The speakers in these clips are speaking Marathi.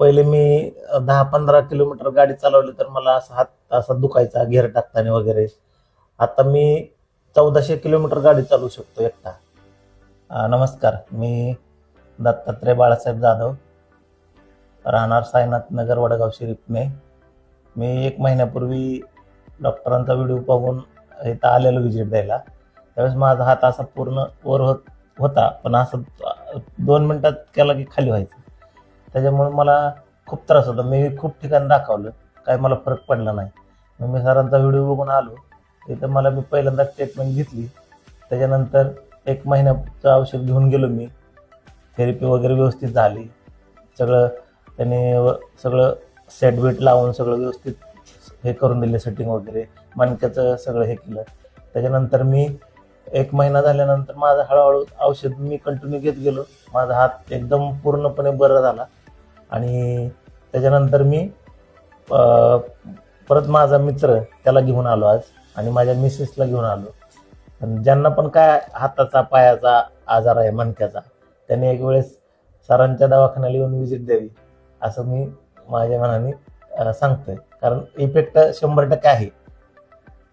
पहिले मी दहा पंधरा किलोमीटर गाडी चालवली तर मला असा हात असा दुखायचा घेर टाकताना वगैरे. आता मी चौदाशे किलोमीटर गाडी चालवू शकतो एकटा. नमस्कार मी दत्तात्रय बाळासाहेब जाधव राहणार साईनाथ नगर वडगाव शरीफने मी एक महिन्यापूर्वी डॉक्टरांचा व्हिडिओ पाहून इथं आलेलो विजिट द्यायला. त्यावेळेस माझा हात असा पूर्ण वर होत होता पण असं दोन मिनटात केला की खाली व्हायचं. त्याच्यामुळे मला खूप त्रास होता. मी खूप ठिकाणी दाखवलं. काय मला फरक पडला नाही. मग मी सरांचा व्हिडिओ बघून आलो. तिथं मला मी पहिल्यांदा ट्रीटमेंट घेतली. त्याच्यानंतर एक महिन्याचं औषध घेऊन गेलो मी. थेरपी वगैरे व्यवस्थित झाली. सगळं त्याने व- सगळं सेट बीट लावून सगळं व्यवस्थित हे करून दिले सेटिंग वगैरे. मणक्याचं सगळं हे केलं. त्याच्यानंतर मी एक महिना झाल्यानंतर माझं हळूहळू औषध मी कंटिन्यू घेत गेलो. माझा हात एकदम पूर्णपणे बरा झाला. आणि त्याच्यानंतर मी परत माझा मित्र त्याला घेऊन आलो आज आणि माझ्या मिसेसला घेऊन आलो. ज्यांना पण काय हाताचा पायाचा आजार आहे मणक्याचा त्यांनी एक वेळेस सरांच्या दवाखान्याला येऊन व्हिजिट द्यावी असं मी माझ्या मनाने सांगतोय. कारण इफेक्ट शंभर टक्के आहे.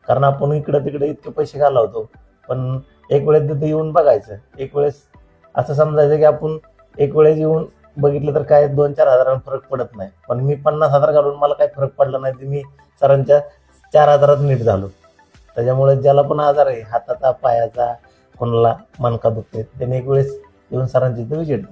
कारण आपण इकडं तिकडे इतके पैसे घालवतो. पण एक वेळेस तिथे येऊन बघायचं. एक वेळेस असं समजायचं की आपण एक वेळेस येऊन बघितलं तर काय दोन चार हजारांना फरक पडत नाही. पण मी पन्नास हजार घालून मला काही फरक पडला नाही तर मी सरांच्या चार हजारात नीट झालो. त्याच्यामुळे ज्याला पण आजार आहे हाताचा पायाचा कोणाला मनका दुखते त्याने एक वेळेस येऊन सरांची इथे विजिट